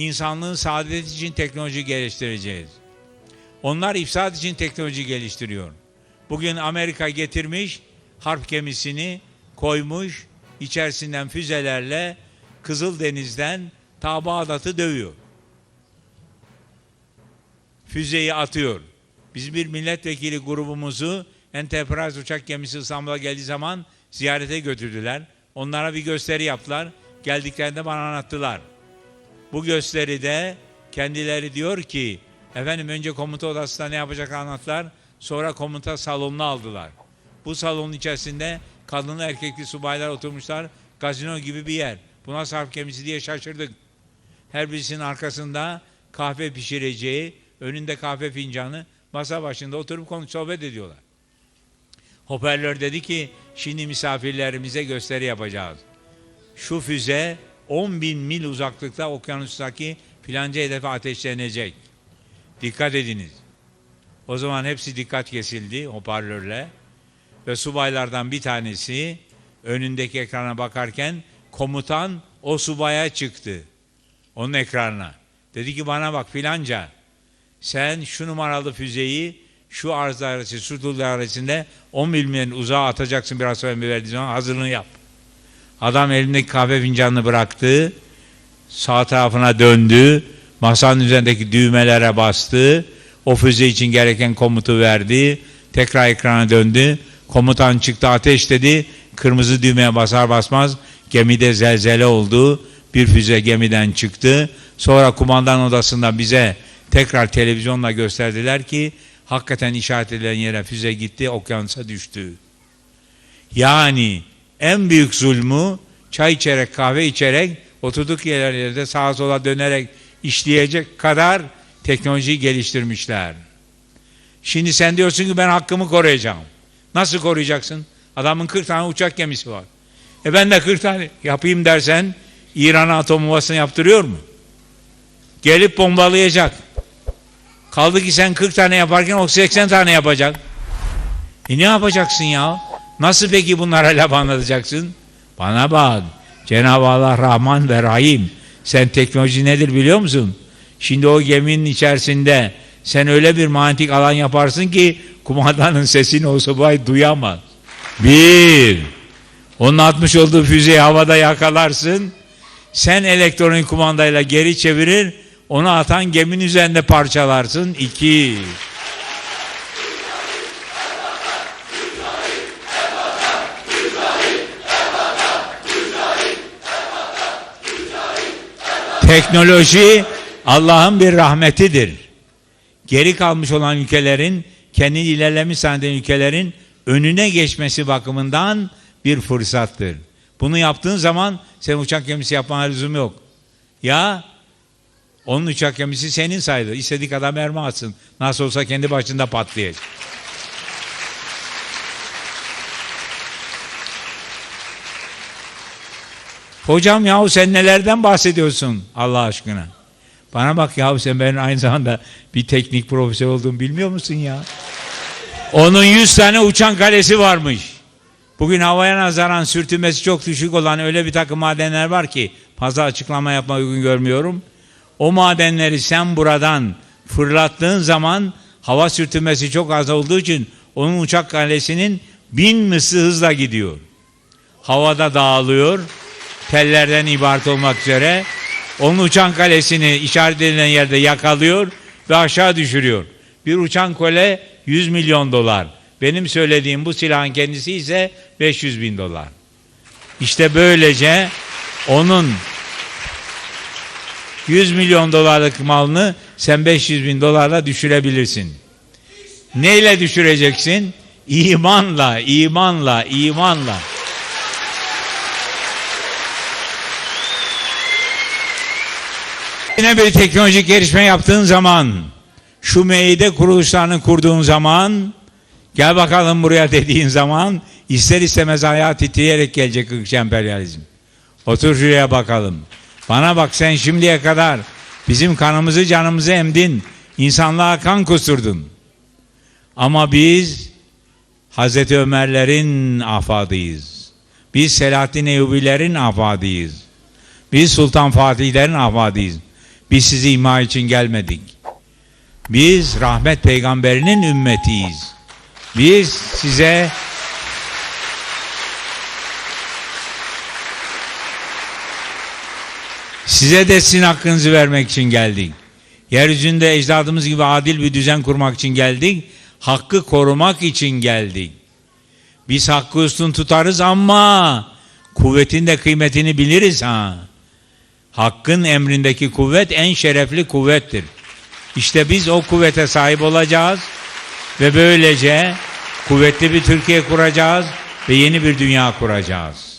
insanlığın saadeti için teknoloji geliştireceğiz. Onlar ifsad için teknoloji geliştiriyor. Bugün Amerika getirmiş harp gemisini koymuş içerisinden füzelerle Kızıldeniz'den ta Bağdat'ı dövüyor. Füzeyi atıyor. Biz bir milletvekili grubumuzu Enterprise uçak gemisi İstanbul'a geldiği zaman ziyarete götürdüler. Onlara bir gösteri yaptılar. Geldiklerinde bana anlattılar. Bu gösteride kendileri diyor ki efendim önce komuta odasında ne yapacak anlattılar. Sonra komuta salonunu aldılar. Bu salonun içerisinde kadınlı erkekli subaylar oturmuşlar. Gazino gibi bir yer. Buna sarf gemisi diye şaşırdık. Her birisinin arkasında kahve pişireceği, önünde kahve fincanı, masa başında oturup konuş sohbet ediyorlar. Hoparlör dedi ki şimdi misafirlerimize gösteri yapacağız. Şu füze 10 bin mil uzaklıkta okyanustaki filanca hedefe ateşlenecek. Dikkat ediniz. O zaman hepsi dikkat kesildi hoparlörle ve subaylardan bir tanesi önündeki ekrana bakarken komutan o subaya çıktı. Onun ekranına. Dedi ki bana bak filanca sen şu numaralı füzeyi şu arz arası, şu dul arasında 10 milimetre uzağa atacaksın biraz sonra verdiği zaman hazırlığını yap. Adam elindeki kahve fincanını bıraktı. Sağ tarafına döndü. Masanın üzerindeki düğmelere bastı. O füze için gereken komutu verdi. Tekrar ekrana döndü. Komutan çıktı ateş dedi. Kırmızı düğmeye basar basmaz gemide zelzele oldu. Bir füze gemiden çıktı. Sonra kumandan odasında bize tekrar televizyonla gösterdiler ki hakikaten işaret edilen yere füze gitti, okyanusa düştü. Yani en büyük zulmü çay içerek, kahve içerek, oturduk yerlerde sağa sola dönerek işleyecek kadar teknolojiyi geliştirmişler. Şimdi sen diyorsun ki ben hakkımı koruyacağım. Nasıl koruyacaksın? Adamın 40 tane uçak gemisi var. E ben de 40 tane yapayım dersen İran'a atom bombasını yaptırıyor mu? Gelip bombalayacak. Kaldı ki sen 40 tane yaparken o 80 tane yapacak. E ne yapacaksın ya? Nasıl peki bunlara laf anlatacaksın? Bana bak. Cenab-ı Allah Rahman ve Rahim. Sen teknoloji nedir biliyor musun? Şimdi o geminin içerisinde sen öyle bir manyetik alan yaparsın ki kumandanın sesini o subay duyamaz. Bir. Onun atmış olduğu füzeyi havada yakalarsın. Sen elektronik kumandayla geri çevirir. Onu atan geminin üzerinde parçalarsın. İki. Teknoloji Allah'ın bir rahmetidir. Geri kalmış olan ülkelerin, kendi ilerlemiş zanneden ülkelerin önüne geçmesi bakımından bir fırsattır. Bunu yaptığın zaman sen uçak gemisi yapmana lüzum yok. Ya onun uçak gemisi senin sayılır. İstediği kadar mermi atsın. Nasıl olsa kendi başında patlayacak. Hocam yahu sen nelerden bahsediyorsun Allah aşkına? Bana bak yahu sen benim aynı zamanda bir teknik profesör olduğumu bilmiyor musun ya? Onun 100 tane uçan kalesi varmış. Bugün havaya nazaran sürtünmesi çok düşük olan öyle bir takım madenler var ki fazla açıklama yapma uygun görmüyorum. O madenleri sen buradan fırlattığın zaman hava sürtünmesi çok az olduğu için onun uçak kalesinin bin misli hızla gidiyor. Havada dağılıyor tellerden ibaret olmak üzere onun uçan kalesini işaret edilen yerde yakalıyor ve aşağı düşürüyor. Bir uçan kole 100 milyon dolar. Benim söylediğim bu silahın kendisi ise 500 bin dolar. İşte böylece onun 100 milyon dolarlık malını sen 500 bin dolarla düşürebilirsin. Neyle düşüreceksin? İmanla, imanla, imanla. Yine bir teknolojik gelişme yaptığın zaman, şu meide kuruluşlarını kurduğun zaman, gel bakalım buraya dediğin zaman, ister istemez ayağı titreyerek gelecek ırkçı emperyalizm. Otur şuraya bakalım. Bana bak sen şimdiye kadar bizim kanımızı canımızı emdin. insanlığa kan kusturdun. Ama biz Hazreti Ömerlerin afadıyız. Biz Selahattin Eyyubilerin afadıyız. Biz Sultan Fatihlerin afadıyız. Biz sizi imha için gelmedik. Biz rahmet peygamberinin ümmetiyiz. Biz size size de sizin hakkınızı vermek için geldik. Yeryüzünde ecdadımız gibi adil bir düzen kurmak için geldik. Hakkı korumak için geldik. Biz hakkı üstün tutarız ama kuvvetin de kıymetini biliriz ha. Hakkın emrindeki kuvvet en şerefli kuvvettir. İşte biz o kuvvete sahip olacağız ve böylece kuvvetli bir Türkiye kuracağız ve yeni bir dünya kuracağız.